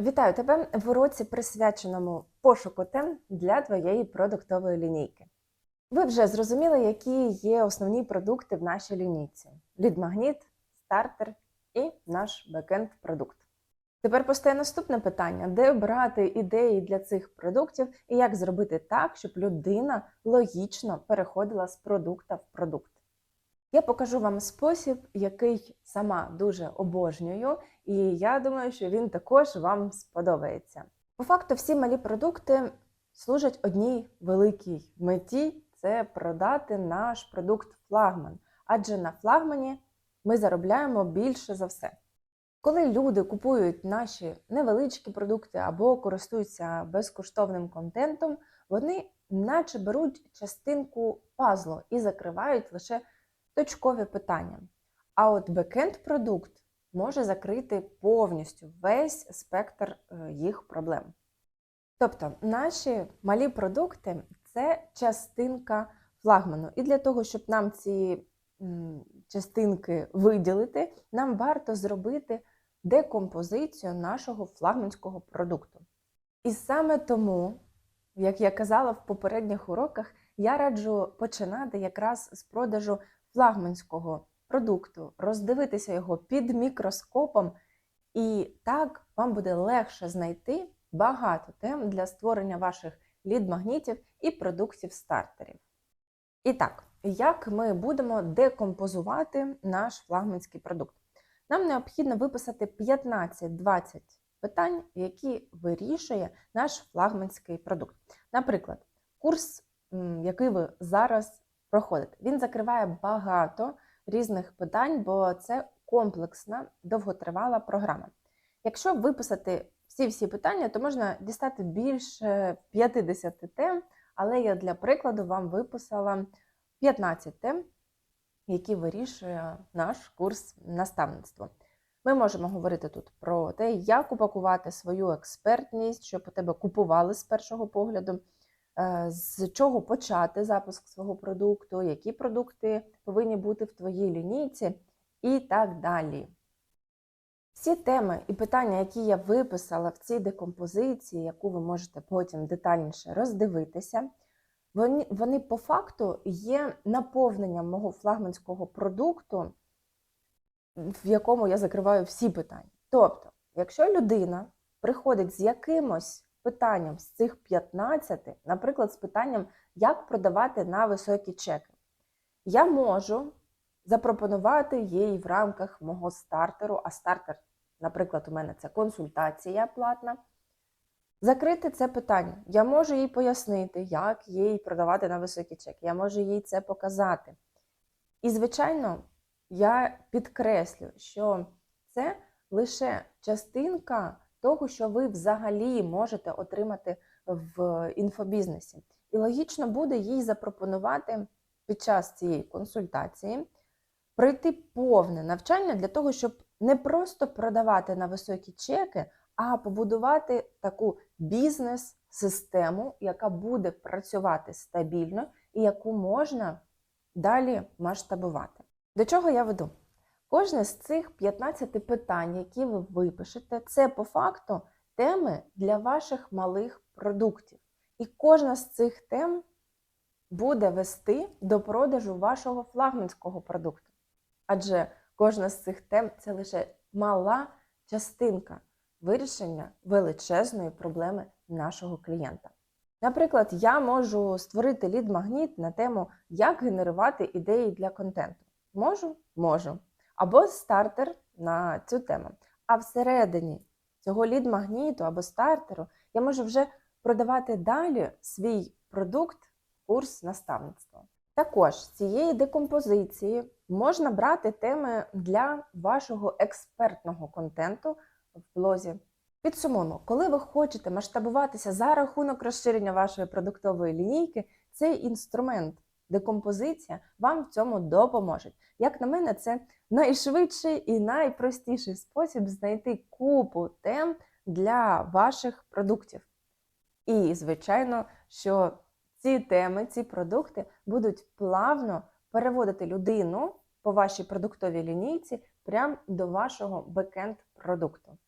Вітаю тебе в уроці, присвяченому пошуку тем для твоєї продуктової лінійки. Ви вже зрозуміли, які є основні продукти в нашій лінійці: лід-магніт, стартер і наш бекенд продукт. Тепер постає наступне питання: де обрати ідеї для цих продуктів і як зробити так, щоб людина логічно переходила з продукта в продукт. Я покажу вам спосіб, який сама дуже обожнюю, і я думаю, що він також вам сподобається. По факту, всі малі продукти служать одній великій меті це продати наш продукт флагман. Адже на флагмані ми заробляємо більше за все. Коли люди купують наші невеличкі продукти або користуються безкоштовним контентом, вони наче беруть частинку пазлу і закривають лише точкові питання. А от бекенд продукт може закрити повністю весь спектр е, їх проблем. Тобто, наші малі продукти це частинка флагману. І для того, щоб нам ці частинки виділити, нам варто зробити декомпозицію нашого флагманського продукту. І саме тому, як я казала в попередніх уроках, я раджу починати якраз з продажу флагманського продукту, роздивитися його під мікроскопом, і так вам буде легше знайти багато тем для створення ваших лід-магнітів і продуктів стартерів. І так, як ми будемо декомпозувати наш флагманський продукт? Нам необхідно виписати 15-20 питань, які вирішує наш флагманський продукт. Наприклад, курс, який ви зараз проходите, він закриває багато різних питань, бо це комплексна, довготривала програма. Якщо виписати всі-всі питання, то можна дістати більше 50 тем, але я для прикладу вам виписала 15 тем, які вирішує наш курс наставництва. Ми можемо говорити тут про те, як упакувати свою експертність, щоб у тебе купували з першого погляду, з чого почати запуск свого продукту, які продукти повинні бути в твоїй лінійці і так далі. Всі теми і питання, які я виписала в цій декомпозиції, яку ви можете потім детальніше роздивитися, вони, вони по факту є наповненням мого флагманського продукту, в якому я закриваю всі питання. Тобто, якщо людина приходить з якимось питанням з цих 15, наприклад, з питанням, як продавати на високі чеки, я можу запропонувати їй в рамках мого стартеру, а стартер, наприклад, у мене це консультація платна. Закрити це питання. Я можу їй пояснити, як їй продавати на високі чеки. Я можу їй це показати. І, звичайно, я підкреслю, що це лише частинка того, що ви взагалі можете отримати в інфобізнесі. І логічно буде їй запропонувати під час цієї консультації пройти повне навчання для того, щоб не просто продавати на високі чеки, а побудувати таку бізнес-систему, яка буде працювати стабільно і яку можна далі масштабувати. До чого я веду? Кожне з цих 15 питань, які ви випишете, це по факту теми для ваших малих продуктів. І кожна з цих тем буде вести до продажу вашого флагманського продукту. Адже кожна з цих тем це лише мала частинка вирішення величезної проблеми нашого клієнта. Наприклад, я можу створити лід-магніт на тему, як генерувати ідеї для контенту. Можу? Можу. Або стартер на цю тему. А всередині цього лід-магніту або стартеру я можу вже продавати далі свій продукт, курс наставництва. Також з цієї декомпозиції можна брати теми для вашого експертного контенту в блозі. Підсумуємо, коли ви хочете масштабуватися за рахунок розширення вашої продуктової лінійки, цей інструмент, декомпозиція, вам в цьому допоможе. Як на мене, це найшвидший і найпростіший спосіб знайти купу тем для ваших продуктів. І, звичайно, що ці теми, ці продукти будуть плавно переводити людину по вашій продуктовій лінійці прямо до вашого бекенд продукту.